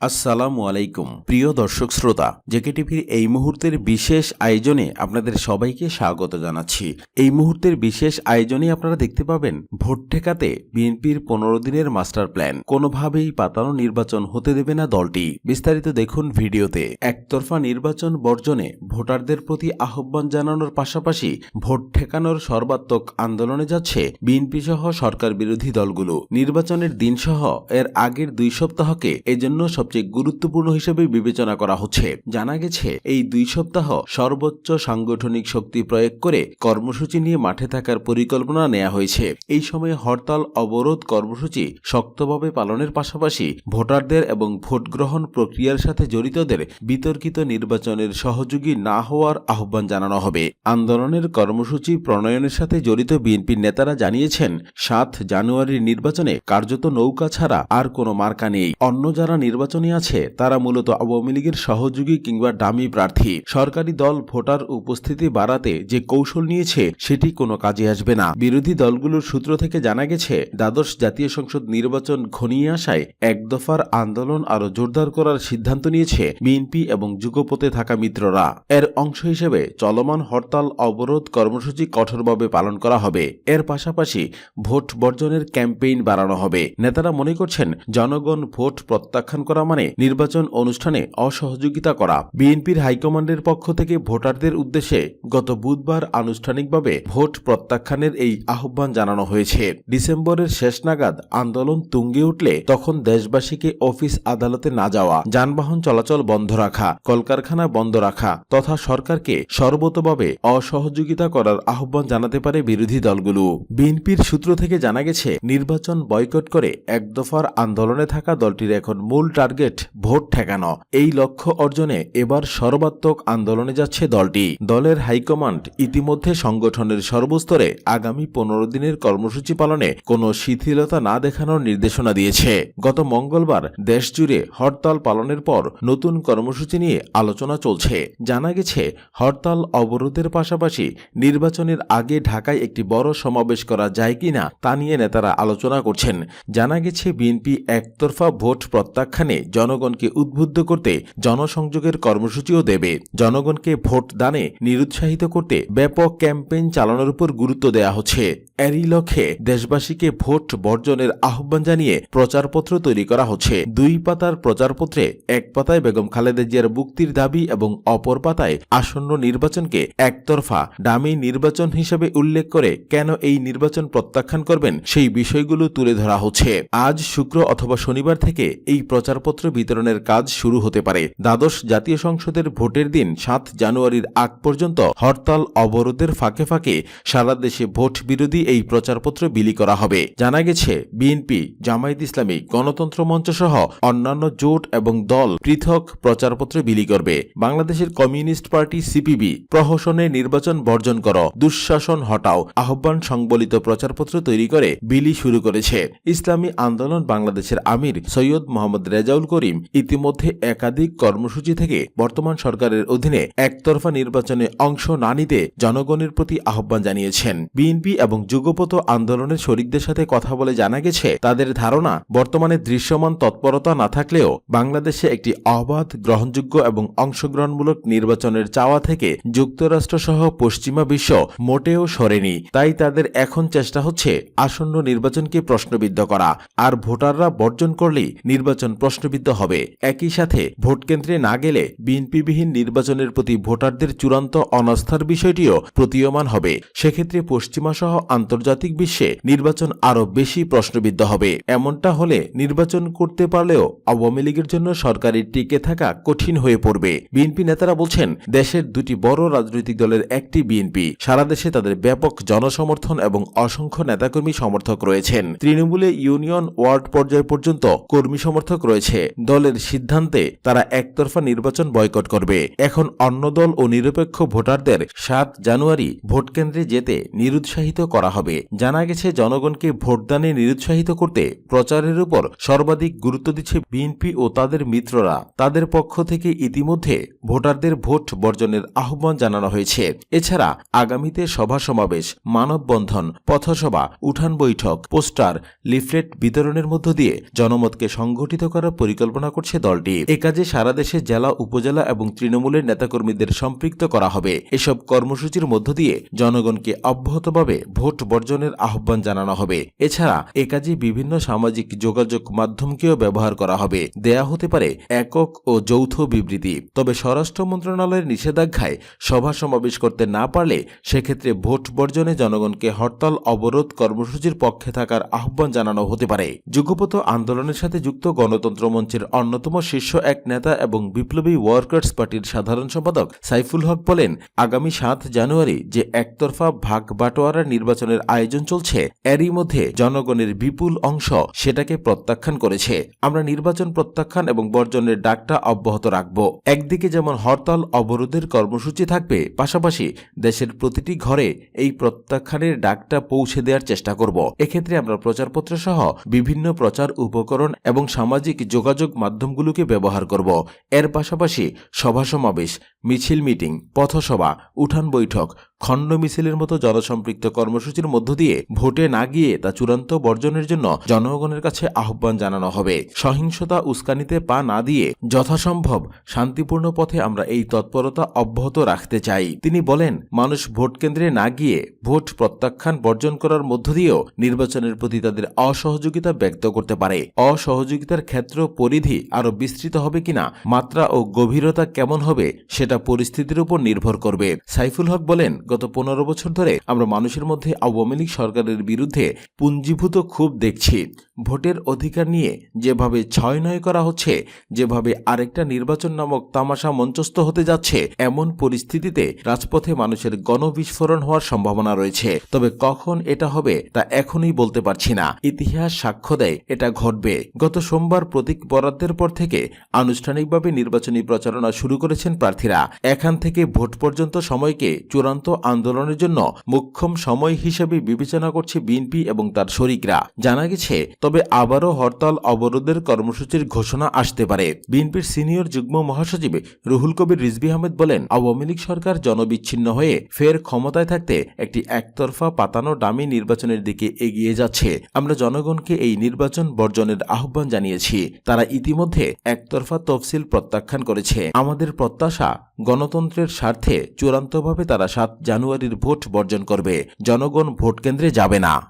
আসসালামু আলাইকুম, প্রিয় দর্শক শ্রোতা জেকে টিভির এই মুহূর্তের বিশেষ আয়োজনে আপনাদের সবাইকে স্বাগত জানাচ্ছি। এই মুহূর্তের বিশেষ আয়োজনে আপনারা দেখতে পাবেন, ভোট ঠেকাতে বিএনপির পনেরো দিনের মাস্টার প্ল্যান। কোনোভাবেই পাতানো নির্বাচন হতে দেবে না দলটি। বিস্তারিত দেখুন ভিডিওতে। একতরফা নির্বাচন বর্জনে ভোটারদের প্রতি আহ্বান জানানোর পাশাপাশি ভোট ঠেকানোর সর্বাত্মক আন্দোলনে যাচ্ছে বিএনপি সহ সরকার বিরোধী দলগুলো। নির্বাচনের দিনসহ এর আগের দুই সপ্তাহকে এজন্য সবচেয়ে গুরুত্বপূর্ণ হিসেবে বিবেচনা করা হচ্ছে। জানা গেছে, এই দুই সপ্তাহ সর্বোচ্চ সাংগঠনিক শক্তি প্রয়োগ করে কর্মসূচি নিয়ে মাঠে থাকার পরিকল্পনা নেওয়া হয়েছে। এই সময়ে হরতাল, অবরোধ কর্মসূচি শক্তভাবে পালনের পাশাপাশি ভোটারদের এবং ভোট গ্রহণ প্রক্রিয়ার সাথে জড়িতদের বিতর্কিত নির্বাচনের সহযোগী না হওয়ার আহ্বান জানানো হবে। আন্দোলনের কর্মসূচি প্রণয়নের সাথে জড়িত বিএনপির নেতারা জানিয়েছেন, সাত জানুয়ারির নির্বাচনে কার্যত নৌকা ছাড়া আর কোনো মার্কা নেই। অন্য যারা নির্বাচনে আছে, তারা মূলত আওয়ামী লীগের সহযোগী কিংবা ডামি প্রার্থী। সরকারি দল ভোটার উপস্থিতি বাড়াতে যে কৌশল নিয়েছে, সেটি কোনো কাজে আসবে না। বিরোধী দলগুলোর সূত্র থেকে জানা গেছে, দ্বাদশ জাতীয় সংসদ নির্বাচন ঘনিয়ে আসায় এক দফার আন্দোলন আরও জোরদার করার সিদ্ধান্ত নিয়েছে বিএনপি এবং যুগপথে থাকা মিত্ররা। এর অংশ হিসেবে চলমান হরতাল অবরোধ কর্মসূচি কঠোরভাবে পালন করা হবে। এর পাশাপাশি ভোট বর্জনের ক্যাম্পেইন বাড়ানো হবে। নেতারা মনে করছেন, জনগণ ভোট প্রত্যাখ্যান করা মানে নির্বাচন অনুষ্ঠানে অসহযোগিতা করা। বিএনপির হাইকমান্ডের পক্ষ থেকে ভোটারদের উদ্দেশ্যে গত বুধবার আনুষ্ঠানিকভাবে ভোট প্রত্যাখ্যানের এই আহ্বান জানানো হয়েছে। ডিসেম্বরের শেষ নাগাদ আন্দোলন তুঙ্গে উঠলে তখন দেশবাসীকে অফিস আদালতে না যাওয়া, যানবাহন চলাচল বন্ধ রাখা, কলকারখানা বন্ধ রাখা তথা সরকারকে সর্বতভাবে অসহযোগিতা করার আহ্বান জানাতে পারে বিরোধী দলগুলো। বিএনপির সূত্র থেকে জানা গেছে, নির্বাচন বয়কট করে এক দফার আন্দোলনে থাকা দলটির এখন মূল টার্গেট ভোট ঠেকানো। এই লক্ষ্য অর্জনে এবার সর্বাত্মক আন্দোলনে যাচ্ছে দলটি। দলের হাইকমান্ড ইতিমধ্যে সংগঠনের সর্বস্তরে আগামী পনেরো দিনের কর্মসূচি পালনে কোনো শিথিলতা না দেখানোর নির্দেশনা দিয়েছে। গত মঙ্গলবার দেশজুড়ে হরতাল পালনের পর নতুন কর্মসূচি নিয়ে আলোচনা চলছে। জানা গেছে, হরতাল অবরোধের পাশাপাশি নির্বাচনের আগে ঢাকায় একটি বড় সমাবেশ করা যায় কিনা তা নিয়ে নেতারা আলোচনা করছেন। জানা গেছে, বিএনপি একতরফা ভোট প্রত্যাখ্যানে জনগণকে উদ্বুদ্ধ করতে জনসংযোগের কর্মসূচিও দেবে। জনগণকে ভোট দানে নিরুৎসাহিত করতে ব্যাপক ক্যাম্পেইন চালানোর উপর গুরুত্ব দেওয়া হচ্ছে। এরই লক্ষ্যে দেশবাসীকে ভোট বর্জনের আহ্বান জানিয়ে প্রচারপত্র তৈরি করা হচ্ছে। দুই পাতার প্রচারপত্রে এক পাতায় বেগম খালেদা জিয়ার মুক্তির দাবি এবং অপর পাতায় আসন্ন নির্বাচনকে একতরফা ডামি নির্বাচন হিসেবে উল্লেখ করে কেন এই নির্বাচন প্রত্যাখ্যান করবেন সেই বিষয়গুলো তুলে ধরা হচ্ছে। আজ শুক্র অথবা শনিবার থেকে এই প্রচারপত্র বিতরণের কাজ শুরু হতে পারে। দ্বাদশ জাতীয় সংসদের ভোটের দিন সাত জানুয়ারির আগ পর্যন্ত হরতাল অবরোধের ফাঁকে ফাঁকে সারা দেশে ভোট বিরোধী এই প্রচারপত্র বিলি করা হবে। জানা গেছে, বিএনপি, জামায়াত ইসলামী, গণতন্ত্র মঞ্চ সহ অন্যান্য জোট এবং দল পৃথক প্রচারপত্র বিলি করবে। বাংলাদেশের কমিউনিস্ট পার্টি সিপিবি প্রহসনে নির্বাচন বর্জন কর, দুঃশাসন হটাও, আহ্বান সংবলিত প্রচারপত্র তৈরি করে বিলি শুরু করেছে। ইসলামী আন্দোলন বাংলাদেশের আমির সৈয়দ মোহাম্মদ রেজাউল করিম ইতিমধ্যে একাধিক কর্মসূচি থেকে বর্তমান সরকারের অধীনে একতরফা নির্বাচনে অংশ না নিতে জনগণের প্রতি আহ্বান জানিয়েছেন। বিএনপি এবং যুগপত আন্দোলনের শরিকদের সাথে কথা বলে জানা গেছে, তাদের ধারণা, বর্তমানে দৃশ্যমান তৎপরতা না থাকলেও বাংলাদেশে একটি অবাধ, গ্রহণযোগ্য এবং অংশগ্রহণমূলক নির্বাচনের চাওয়া থেকে যুক্তরাষ্ট্র সহ পশ্চিমা বিশ্ব মোটেও সরেনি। তাই তাদের এখন চেষ্টা হচ্ছে আসন্ন নির্বাচনকে প্রশ্নবিদ্ধ করা। আর ভোটাররা বর্জন করলেই নির্বাচন প্রশ্নবিদ্ধ হবে। একই সাথে ভোট কেন্দ্রে না গেলে বিএনপিবিহীন নির্বাচনের প্রতি ভোটারদের চূড়ান্ত অনাস্থার বিষয়টিও প্রতীয়মান হবে। সেক্ষেত্রে পশ্চিমা সহ আন্তর্জাতিক বিশ্বে নির্বাচন আরও বেশি প্রশ্নবিদ্ধ হবে। এমনটা হলে নির্বাচন করতে পারলেও আওয়ামী লীগের জন্য সরকারের টিকে থাকা কঠিন হয়ে পড়বে। বিএনপি নেতারা বলছেন, দেশের দুটি বড় রাজনৈতিক দলের একটি বিএনপি। সারা দেশে তাদের ব্যাপক জনসমর্থন এবং অসংখ্য নেতাকর্মী সমর্থক রয়েছেন। তৃণমূলে ইউনিয়ন ওয়ার্ড পর্যায় পর্যন্ত কর্মী সমর্থক রয়েছে। দলের সিদ্ধান্তে তারা একতরফা নির্বাচন বয়কট করবে। এখন অন্য দল ও নিরপেক্ষ ভোটারদের সাত জানুয়ারি ভোটকেন্দ্রে যেতে নিরুৎসাহিত করা হবে। জানা গেছে, জনগণকে ভোটদানে নিরুৎসাহিত করতে প্রচারের উপর সর্বাধিক গুরুত্ব দিচ্ছে বিএনপি ও তাদের মিত্ররা। তাদের পক্ষ থেকে ইতিমধ্যে ভোটারদের ভোট বর্জনের আহ্বান জানানো হয়েছে। এছাড়া আগামীতে সভা সমাবেশ, মানববন্ধন, পথসভা, উঠান বৈঠক, পোস্টার, লিফলেট বিতরণের মধ্য দিয়ে জনমতকে সংগঠিত করার পরিকল্পনা করছে দলটি। এ কাজে সারা দেশে জেলা, উপজেলা এবং তৃণমূলের নেতাকর্মীদের সম্পৃক্ত করা হবে। এসব কর্মসূচির মধ্য দিয়ে জনগণকে অব্যাহতভাবে ভোট বর্জনের আহ্বান জানানো হবে। এছাড়া এ কাজে বিভিন্ন সামাজিক যোগাযোগ মাধ্যমকেও ব্যবহার করা হবে। দেয়া হতে পারে একক ও যৌথ বিবৃতি। তবে স্বরাষ্ট্র মন্ত্রণালয়ের নিষেধাজ্ঞায় সভা সমাবেশ করতে না পারলে সেক্ষেত্রে ভোট বর্জনে জনগণকে হরতাল, অবরোধ কর্মসূচির পক্ষে থাকার আহ্বান জানানো হতে পারে। যুগপত আন্দোলনের সাথে যুক্ত গণতন্ত্র মঞ্চের অন্যতম শীর্ষ এক নেতা এবং বিপ্লবী ওয়ার্কার্স পার্টির সাধারণ সম্পাদক সাইফুল হক বলেন, আগামী সাত জানুয়ারি যে একতরফা ভাগ বাটোয়ারার নির্বাচনের আয়োজন চলছে, এরই মধ্যে জনগণের বিপুল অংশ সেটাকে প্রত্যাখ্যান করেছে। আমরা নির্বাচন প্রত্যাখ্যান এবং বর্জনের ডাকটা অব্যাহত রাখব। একদিকে যেমন হরতাল অবরোধের কর্মসূচি থাকবে, পাশাপাশি দেশের প্রতিটি ঘরে এই প্রত্যাখ্যানের ডাকটা পৌঁছে দেওয়ার চেষ্টা করব। এক্ষেত্রে আমরা প্রচারপত্র সহ বিভিন্ন প্রচার উপকরণ এবং সামাজিক যোগাযোগ মাধ্যমগুলোকে ব্যবহার করব। এর পাশাপাশি সভা সমাবেশ মিছিল মিটিং, পথসভা, উঠান বৈঠক, খণ্ড মিছিলের মতো জনসম্পৃক্ত কর্মসূচির মধ্য দিয়ে ভোটে না গিয়ে তা চূড়ান্ত বর্জনের জন্য জনগণের কাছে আহ্বান জানানো হবে। সহিংসতা উস্কানিতে পা না দিয়ে যথাসম্ভব শান্তিপূর্ণ পথে আমরা এই তৎপরতা অব্যাহত রাখতে চাই। তিনি বলেন, মানুষ ভোট কেন্দ্রে না গিয়ে ভোট প্রত্যাখ্যান বর্জন করার মধ্য দিয়েও নির্বাচনের প্রতি তাদের অসহযোগিতা ব্যক্ত করতে পারে। অসহযোগিতার ক্ষেত্র পরিধি আরও বিস্তৃত হবে কিনা, মাত্রা ও গভীরতা কেমন হবে, সেটা পরিস্থিতির উপর নির্ভর করবে। সাইফুল হক বলেন, গত পনেরো বছর ধরে আমরা মানুষের মধ্যে আওয়ামী লীগ সরকারের বিরুদ্ধে পুঞ্জীভূত খুব দেখছি। ভোটের অধিকার নিয়ে যেভাবে ছয় নয় করা হচ্ছে, যেভাবে আরেকটা নির্বাচন নামক তামাশা মঞ্চস্থ হতে যাচ্ছে, এমন পরিস্থিতিতে রাজপথে মানুষের গণবিস্ফোরণ হওয়ার সম্ভাবনা রয়েছে। তবে কখন এটা হবে, তা এখনই বলতে পারছি না। ইতিহাস সাক্ষ্য দেয়, এটা ঘটবে। গত সোমবার প্রতীক বরাদ্দের পর থেকে আনুষ্ঠানিকভাবে নির্বাচনী প্রচারণা শুরু করেছেন প্রার্থীরা। এখান থেকে ভোট পর্যন্ত সময়কে চূড়ান্ত আন্দোলনের জন্য মুখ্যম সময় হিসেবে বিবেচনা করছে বিএনপি এবং তার শরিকরা। জানা গেছে, তবে আবারও হরতাল অবরোধের কর্মসূচির ঘোষণা আসতে পারে। বিএনপির সিনিয়র যুগ্ম মহাসচিব রুহুল কবির রিজবি আহমেদ বলেন, আওয়ামী লীগ সরকার জনবিচ্ছিন্ন হয়ে ফের ক্ষমতায় থাকতে একটি একতরফা পাতানো ডামি নির্বাচনের দিকে এগিয়ে যাচ্ছে। আমরা জনগণকে এই নির্বাচন বর্জনের আহ্বান জানিয়েছি। তারা ইতিমধ্যে একতরফা তফসিল প্রত্যাখ্যান করেছে। আমাদের প্রত্যাশা গণতন্ত্রের স্বার্থে চূড়ান্তভাবে তারা সাত জানুয়ারির ভোট বর্জন করবে। জনগণ ভোট কেন্দ্রে যাবে না।